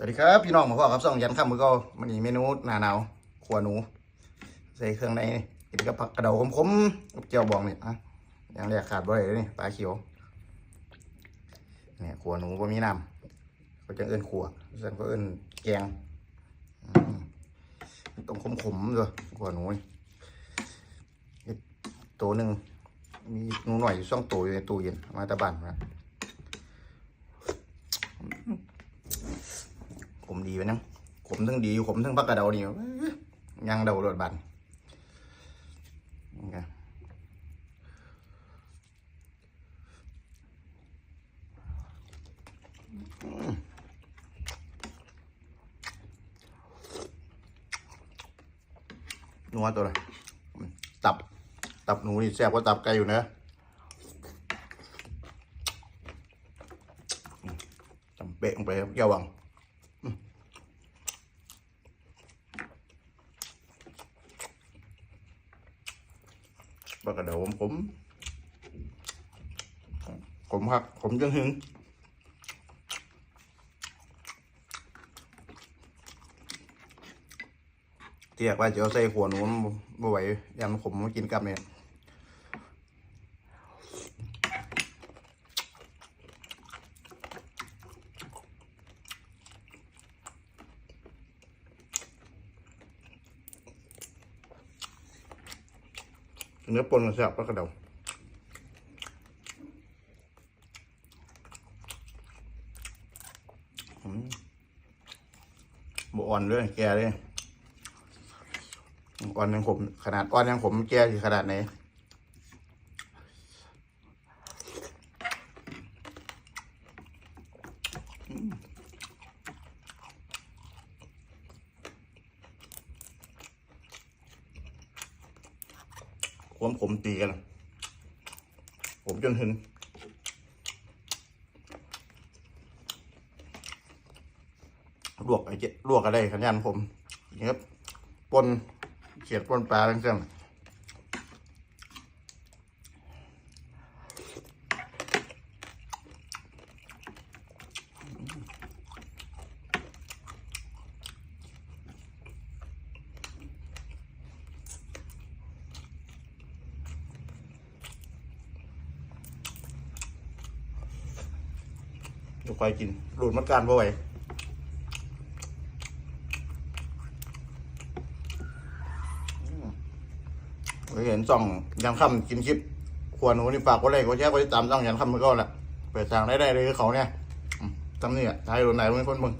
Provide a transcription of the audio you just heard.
สวัสดีครับ พี่น้องมาพบกับซ่องยันข้ามมือก็มันนี่เมนูหนาหนาวขัวหนู ใส่เครื่องในกินกับผักกระเดาขมๆเจียวบองนี่อะอย่างแรกขาดบ่ได้เลยนี่ปลาเขียวเนี่ยขัวหนูก็มีน้ำเขาจะเอิ้นขัวส่วนก็เอิ้นแกงต้องขมๆเลยขัวหนูตัวหนึ่งมีหนูหน่อยอยู่สองตัวอยู่ในตู้เย็นมาตะบันมา ขมดี ไปนังขมทั้งดีขมทั้งพักกระเดานี่ยยังเดาโดดบันนี่นัวตัวละอืมตับ ตับหนูนี่แซ่บกว่าตับไก่อยู่นะจำเป๊ะลงไปครับแก้ววัง ปลากระเดาผมผมผมครับผมจังหึงเทียกว่าจะเอาใส่หัวหนูมันบ่ไหวยังผมมากินกับเนี่ย เนื้อปนมันแซ่บปลากระเดาอืมบ่อ่อนด้วยแกเลยอ่อนยังผม ขนาดอ่อนยังผมแกอยู่ขนาดไหน ความผมตีกันผมจนหึงลวกไอ้เจ๊ลวกอะไรขันยันผมนี่ครับปนเขียดปนปลาทั้งเส้น เดี๋ยวคอยกินหลุดมัดการบ่ไหวเคยเห็นส่องยันค่ำกินคลิปควรหนูนี่ฝากกดไลยก็แชร์ก็ติดตามส่องยันค่ำมันก็แหละเปิดทางได้ได้เลยเขาเนี่ยทำนี่อะท้ายโดนไหนไม่คนมึง